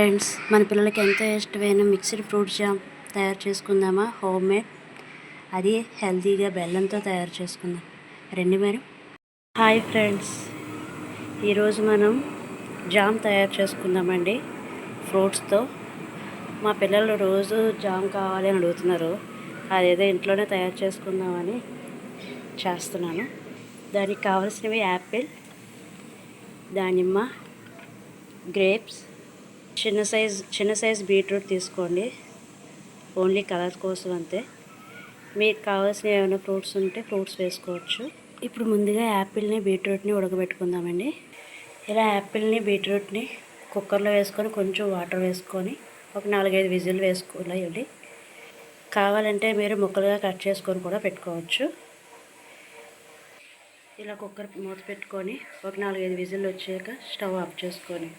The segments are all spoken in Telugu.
ఫ్రెండ్స్ మన పిల్లలకి ఎంతో ఇష్టమైన మిక్స్డ్ ఫ్రూట్ జామ్ తయారు చేసుకుందామా? హోమ్ మేడ్ అది హెల్తీగా బెల్లంతో తయారు చేసుకుందాం. రండి మరి. హాయ్ ఫ్రెండ్స్ ఈరోజు మనం జామ్ తయారు చేసుకుందామండి. ఫ్రూట్స్తో మా పిల్లలు రోజు జామ్ కావాలి అని అడుగుతున్నారు. అదేదో ఇంట్లోనే తయారు చేసుకుందామని చేస్తున్నాను. దానికి కావాల్సినవి యాపిల్ దానిమ్మ గ్రేప్స్ చిన్న సైజ్ చిన్న సైజ్ బీట్రూట్ తీసుకోండి. ఓన్లీ కలర్ కోసం అంతే. మీకు కావాల్సిన ఏమైనా ఫ్రూట్స్ ఉంటే ఫ్రూట్స్ వేసుకోవచ్చు. ఇప్పుడు ముందుగా యాపిల్ని బీట్రూట్ని ఉడకబెట్టుకుందామండి. ఇలా యాపిల్ని బీట్రూట్ని కుక్కర్లో వేసుకొని కొంచెం వాటర్ వేసుకొని ఒక నాలుగైదు విజిల్ వేసుకోవాలి కావాలంటే మీరు ముక్కలుగా కట్ చేసుకొని కూడా పెట్టుకోవచ్చు. ఇలా కుక్కర్ మూత పెట్టుకొని ఒక నాలుగైదు విజిల్ వచ్చాక స్టవ్ ఆఫ్ చేసుకొని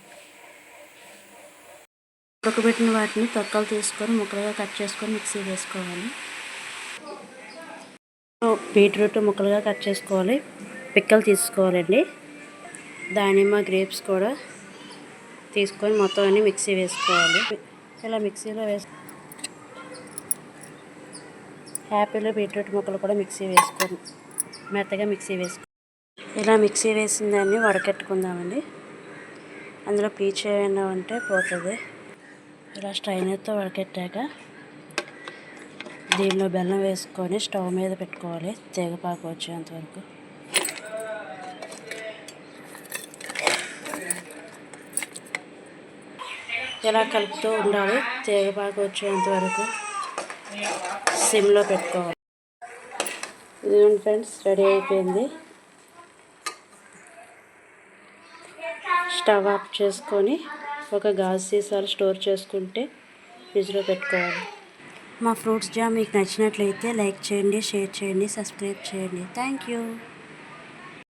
ఉడకబెట్టిన వాటిని తొక్కలు తీసుకొని ముక్కలుగా కట్ చేసుకొని మిక్సీ వేసుకోవాలి. బీట్రూట్ ముక్కలుగా కట్ చేసుకోవాలి. పిక్కలు తీసుకోవాలండి. దానిమ్మ గ్రేప్స్ కూడా తీసుకొని మొత్తం అన్ని మిక్సీ వేసుకోవాలి. ఇలా మిక్సీలో వేసు యాపిల్ బీట్రూట్ ముక్కలు కూడా మిక్సీ వేసుకొని మెత్తగా మిక్సీ వేసుకో ఇలా మిక్సీ వేసిన దాన్ని వడకెట్టుకుందామండి. అందులో పీచు ఏమైనా ఉంటే పోతుంది. ఇలా స్ట్రైనర్తో వడకెట్టాక దీనిలో బెల్లం వేసుకొని స్టవ్ మీద పెట్టుకోవాలి. తీగపాకు వచ్చేంతవరకు ఇలా కలుపుతూ ఉండాలి. తీగపాకు వచ్చేంతవరకు సిమ్లో పెట్టుకోవాలి. ఇదిగోండి ఫ్రెండ్స్ రెడీ అయిపోయింది. స్టవ్ ఆఫ్ చేసుకొని ఒక గాజు సీసాలు స్టోర్ చేసుకుంటే ఫ్రిడ్జ్లో పెట్టుకోవాలి. మా ఫ్రూట్స్ జామ్ మీకు నచ్చినట్లయితే లైక్ చేయండి షేర్ చేయండి సబ్స్క్రైబ్ చేయండి. Thank you.